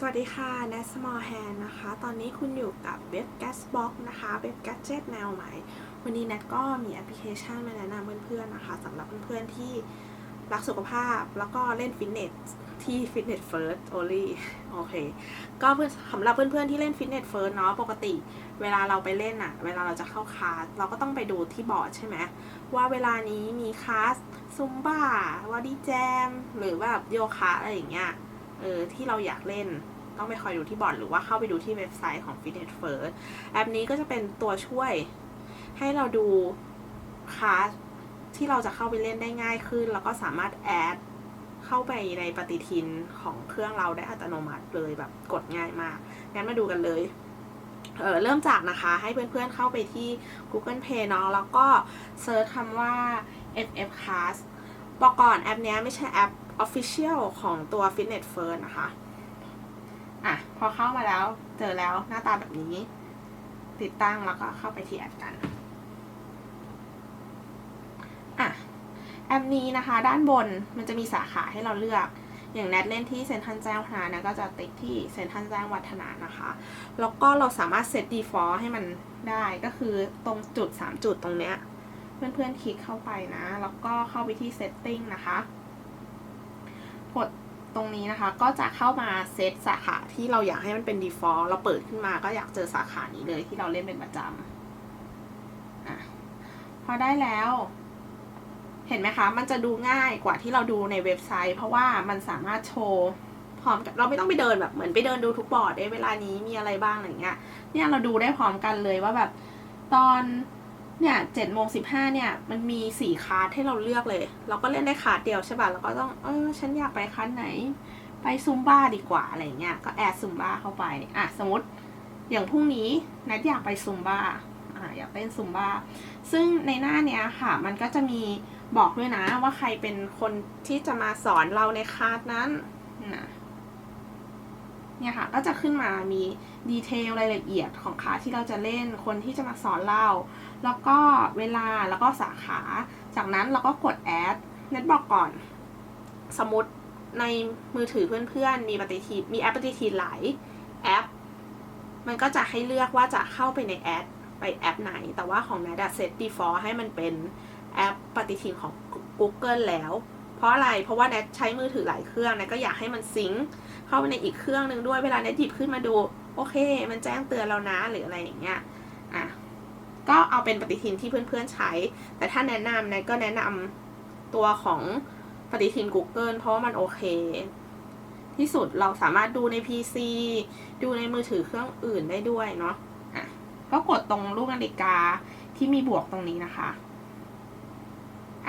สวัสดีค่ะ n a t Small Hand นะคะ ตอนนี้คุณอยู่กับเว็บ Gasbox นะคะเว็บ Gadget แนวใหม่ วันนี้ Nat ก็มีแอปพลิเคชันมาแนะนำเพื่อนๆนะคะสำหรับเพื่อนๆที่รักสุขภาพแล้วก็เล่นฟิตเนสที่ Fitness First only โอเค ก็เพื่อสำหรับเพื่อนๆที่เล่น Fitness First เนาะปกติ เวลาเราไปเล่นอะเวลาเราจะเข้าคลาสเราก็ต้องไปดูที่บอร์ดใช่ไหมว่าเวลานี้มีคลาสซุมบ้าวอดี้แจมหรือแบบโยคะอะไรอย่างเงี้ย เออที่เราอยากเล่นต้องไปคอยดูที่บอร์ดหรือว่าเข้าไปดูที่เว็บไซต์ของ Fitness First แอปนี้ก็จะเป็นตัวช่วยให้เราดูคลาสที่เราจะเข้าไปเล่นได้ง่ายขึ้น แล้วก็สามารถแอดเข้าไปในปฏิทินของเครื่องเราได้อัตโนมัติเลยแบบกดง่ายมาก งั้นมาดูกันเลยเออเริ่มจากนะคะให้เพื่อนๆเข้าไปที่ Google Play เนาะแล้วก็เซิร์ชคำว่า FF Class บอกก่อนแอปนี้ไม่ใช่แอป Official ของตัว Fitness First นะคะ อะ พอเข้ามาแล้วเจอแล้วหน้าตาแบบนี้ ติดตั้งแล้วก็เข้าไปที่แอปกัน อะ แอปนี้นะคะ ด้านบนมันจะมีสาขาให้เราเลือกอย่างแนทเล่นที่เซนทรัลแจ้งวัฒนะนะก็จะติ๊กที่เซนทรัลแจ้งวัฒนะนะคะ แล้วก็เราสามารถเซต default ให้มันได้ก็คือตรงจุด 3 จุดตรงเนี้ย เพื่อนๆคลิกเข้าไปนะ แล้วก็เข้าไปที่ setting นะคะ กดตรงนี้นะคะ ก็จะเข้ามาเซตสาขาที่เราอยากให้มันเป็น default เราเปิดขึ้นมาก็อยากเจอสาขานี้เลยที่เราเล่นเป็นประจำอะพอได้แล้ว เห็นไหมคะ มันจะดูง่ายกว่าที่เราดูในเว็บไซต์ เพราะว่ามันสามารถโชว์พร้อมกันเราไม่ต้องไปเดินแบบเหมือนไปเดินดูทุกบอร์ดได้เวลานี้มีอะไรบ้างอะไรเงี้ย เนี่ยเราดูได้พร้อมกันเลยว่าแบบตอน เนี่ยเจ็ดโมงสิบห้าเนี่ยมันมีสี่คาร์ดให้เราเลือกเลย เราก็เล่นได้คาร์ดเดียวใช่ป่ะแล้วก็ต้องเออฉันอยากไปคาร์ดไหน ไปซุมบ้าดีกว่าอะไรเงี้ยก็แอดซุมบ้าเข้าไปอะสมมติอย่างพรุ่งนี้นัดอยากไปซุมบ้าอ่าอยากเต้นซุมบ้าซึ่งในหน้าเนี้ยค่ะ มันก็จะมีบอกด้วยนะว่าใครเป็นคนที่จะมาสอนเราในคาร์ดนั้นนะ เนี่ยค่ะก็จะขึ้นมามีดีเทลรายละเอียดของคลาสที่เราจะเล่นคนที่จะมาสอนเรา แล้วก็เวลาแล้วก็สาขา จากนั้นเราก็กดแอดเน็ตบอกก่อน สมมติในมือถือเพื่อนๆ มีปฏิทินมีแอปปฏิทินหลายแอป มันก็จะให้เลือกว่าจะเข้าไปในแอดไปแอปไหน แต่ว่าของ n น t เซต default ให้มันเป็นแอปปฏิทินของ Google แล้ว เพราะอะไรเพราะว่า n น t ใช้มือถือหลายเครื่อง n น t ก็อยากให้มันซิงค์ เข้าไปในอีกเครื่องหนึ่งด้วยเวลา n น t หยิบขึ้นมาดู โอเค มันแจ้งเตือนเรานะหรืออะไรอย่างเงี้ยอะก็เอาเป็นปฏิทินที่เพื่อนๆใช้ แต่ถ้าแนะนำนะก็แนะนำตัวของปฏิทิน Google เพราะว่ามันโอเค ที่สุดเราสามารถดูใน PC ดูในมือถือเครื่องอื่นได้ด้วยเนาะอะก็กดตรงรูปนาฬิกาที่มีบวกตรงนี้นะคะ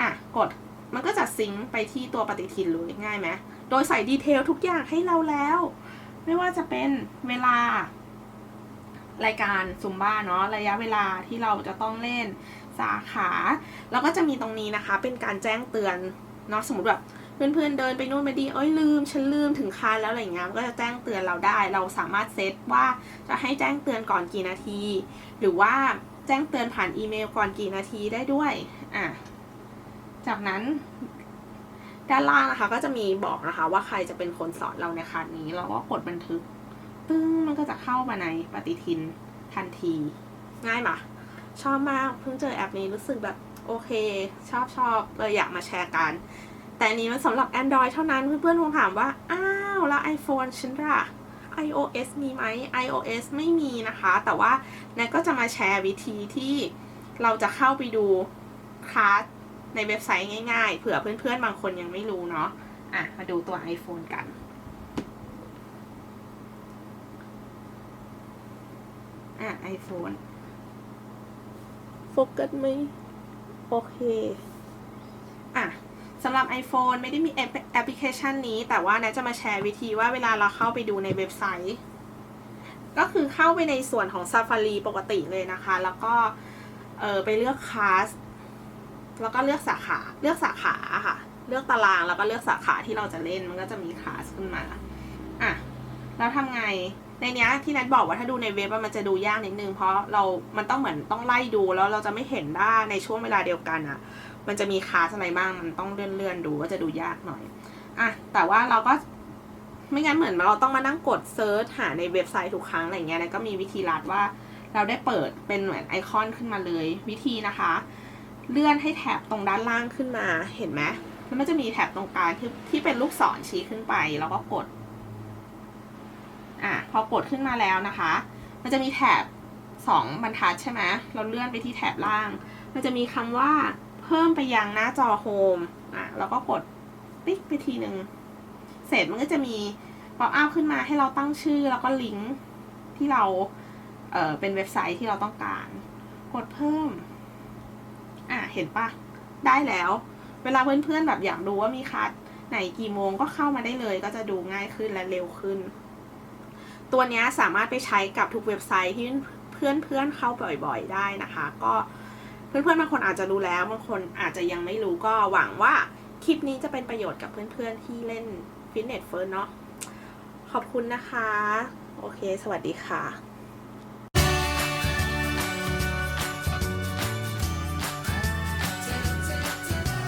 อะ กด มันก็จะซิงค์ไปที่ตัวปฏิทินเลยง่ายไหมโดยใส่ดีเทลทุกอย่างให้เราแล้ว ไม่ว่าจะเป็นเวลารายการซุมบ้าเนาะระยะเวลาที่เราจะต้องเล่นสาขา แล้วก็จะมีตรงนี้นะคะ เป็นการแจ้งเตือนเนาะสมมติแบบเพื่อนๆเดินไปนู่นไปดีเอ้ยลืมฉันลืมถึงคานแล้วอะไรเงี้ยมันก็จะแจ้งเตือนเราได้ เราสามารถเซตว่าจะให้แจ้งเตือนก่อนกี่นาที หรือว่าแจ้งเตือนผ่านอีเมลก่อนกี่นาทีได้ด้วยอะ จากนั้นด้านล่างนะคะ ก็จะมีบอกนะคะ ว่าใครจะเป็นคนสอนเราในคลาสนี้ เราก็กดบันทึก ปึ้งมันก็จะเข้ามาในปฏิทินทันที ง่ายปะชอบมากเพิ่งเจอแอปนี้รู้สึกแบบโอเค ชอบชอบเลยอยากมาแชร์กัน แต่อันนี้มันสำหรับ Android เท่านั้นเพื่อนๆคงถามว่า อ้าวแล้ว iPhone ฉันล่ะ iOS มีไหม iOS ไม่มีนะคะ แต่ว่าแนทก็จะมาแชร์วิธีที่เราจะเข้าไปดูคลาส ในเว็บไซต์ง่ายๆ เผื่อเพื่อนๆ บางคนยังไม่รู้เนาะ อะ มาดูตัว iPhone กัน อะ iPhone โฟกัสไหมโอเค อะสำหรับ iPhone ไม่ได้มีแอปแอปพลิเคชันนี้ แต่ว่านะจะมาแชร์วิธีว่าเวลาเราเข้าไปดูในเว็บไซต์ ก็คือเข้าไปในส่วนของ Safari ปกติเลยนะคะ แล้วก็เออไปเลือกคลาส แล้วก็เลือกสาขาเลือกสาขาค่ะ เลือกตารางแล้วก็เลือกสาขาที่เราจะเล่นมันก็จะมีคลาสขึ้นมาอะแล้วทำไงในเนี้ยที่นัทบอกว่าถ้าดูในเว็บมันจะดูยากนิดนึงเพราะเรา มันต้องเหมือนต้องไล่ดูแล้วเราจะไม่เห็นได้ในช่วงเวลาเดียวกันอะมันจะมีคลาสอะไรบ้างมันต้องเลื่อนๆดูก็จะดูยากหน่อยอะแต่ว่าเราก็ไม่งั้นเหมือนเราต้องมานั่งกดเซิร์ชหาในเว็บไซต์ทุกครั้งอะไรเงี้ยแล้วก็มีวิธีลัดว่าเราได้เปิดเป็นเหมือนไอคอนขึ้นมาเลยวิธีนะคะ เลื่อนให้แถบตรงด้านล่างขึ้นมา เห็นไหมแล้วมันจะมีแถบตรงกลางที่ที่เป็นลูกศรชี้ขึ้นไป แล้วก็กด อะพอกดขึ้นมาแล้วนะคะ มันจะมีแถบสองบรรทัดใช่ไหมเราเลื่อนไปที่แถบล่าง มันจะมีคำว่าเพิ่มไปยังหน้าจอโฮมอะแล้วก็กดติ๊กไปทีหนึ่งเสร็จมันก็จะมีป๊อปอัพขึ้นมาให้เราตั้งชื่อแล้วก็ลิงก์ที่เราเออเป็นเว็บไซต์ที่เราต้องการ กดเพิ่ม อะเห็นปะได้แล้ว เวลาเพื่อนๆแบบอยากดูว่ามีคัสไหนกี่โมงก็เข้ามาได้เลย ก็จะดูง่ายขึ้นและเร็วขึ้น ตัวนี้สามารถไปใช้กับทุกเว็บไซต์ที่เพื่อนๆเข้าบ่อยๆได้นะคะ ก็เพื่อนๆบางคนอาจจะรู้แล้วบางคนอาจจะยังไม่รู้ก็หวังว่าคลิปนี้จะเป็นประโยชน์กับเพื่อนๆที่เล่นฟิตเนสเฟิร์สเนาะขอบคุณนะคะ โอเค สวัสดีค่ะ